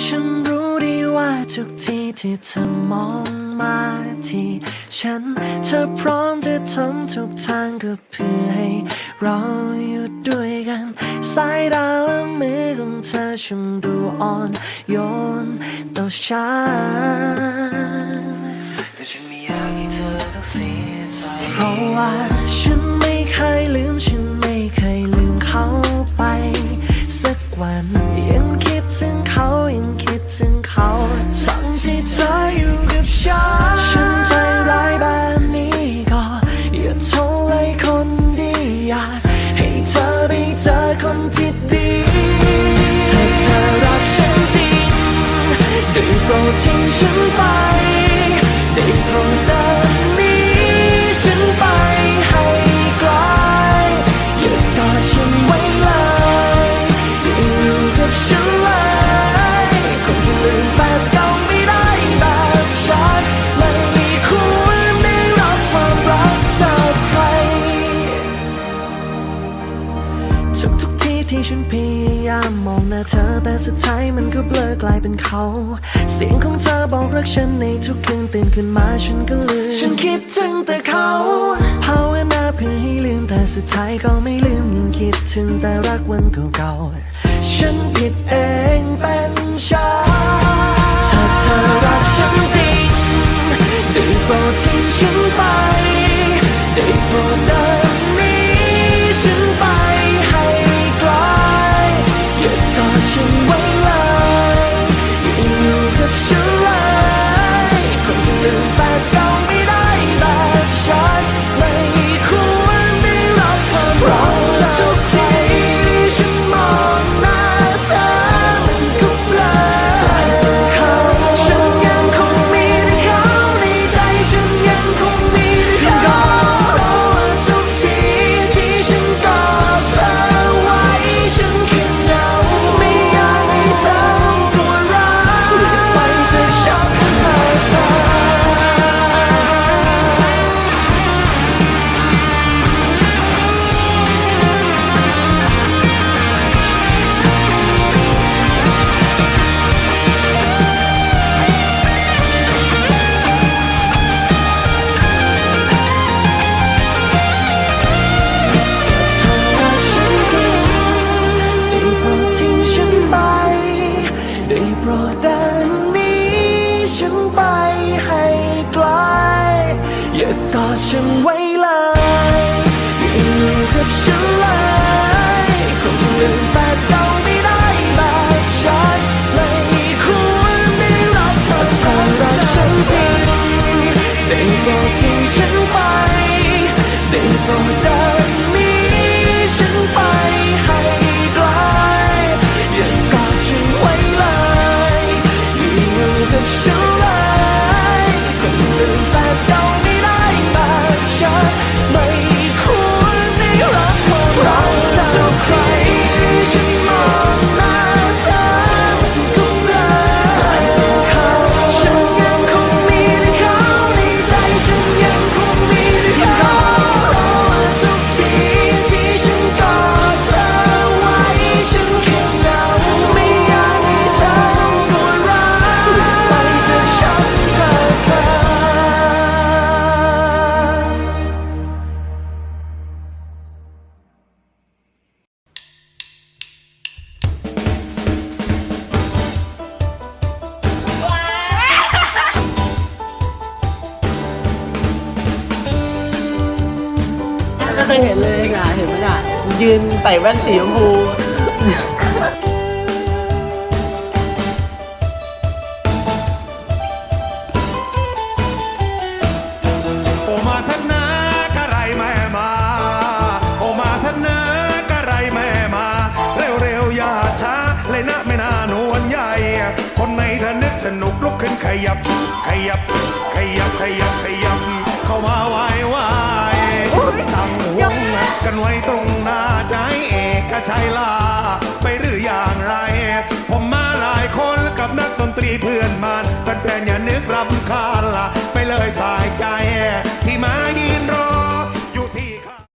ฉันรู้ดีว่าทุกทีที่เธอมองมาที่ฉัน เธอพร้อมจะทำทุกทางก็เพื่อให้ เราอยู่ด้วยกัน สายตาและมือของเธอช่างดูอ่อนโยนต่อฉันแต่ฉันไม่อยากให้เธอต้องเสียใจเพราะว่าฉันไม่เคยลืม ดทิ้ ฉันพยายามมองหน้าเธอแต่สุดท้ายมันก็เบลอกลายเป็นเขา เสียงของเธอบอกรักฉันในทุกคืนตื่นขึ้นมาฉันก็ลืม ฉันคิดถึงแต่เขาภาวนาเพื่อให้ลืมแต่สุดท้ายก็ไม่ลืมยังคิดถึงแต่รักวันเก่าๆ ฉันผิดเองเป็นฉันถ้าเธอรักฉันจริงได้โปรดทิ้งฉันไป ดฉันไว้เลยอย่าอยู่กับฉันเลยคงจะลืมแฟนเก่าไม่ได้แบบฉันไม่ควรได้รักเธอเธอรักฉันจริงได้โปรดทิ้งฉัน ไม่เคยเห็นเลยนะเห็นไหมน่ะยืนใส่แว่นสีชมพูโอมาท่านนากะไรแม่มา โอมาท่านนากะไรแม่มาเร็วเร็วๆอย่าช้าเลยนะไม่นานวลใหญ่ คนในถ้านึกสนุกลุกขึ้นขยับ ขยับ ขยับ ขยับขยับ กันไว้ตรงหน้าใจเอกชัยลา ไปหรืออย่างไร ผมมาหลายคนกับนักดนตรีเพื่อนมันแฟนๆอย่านึกรำคาญละไปเลยสาย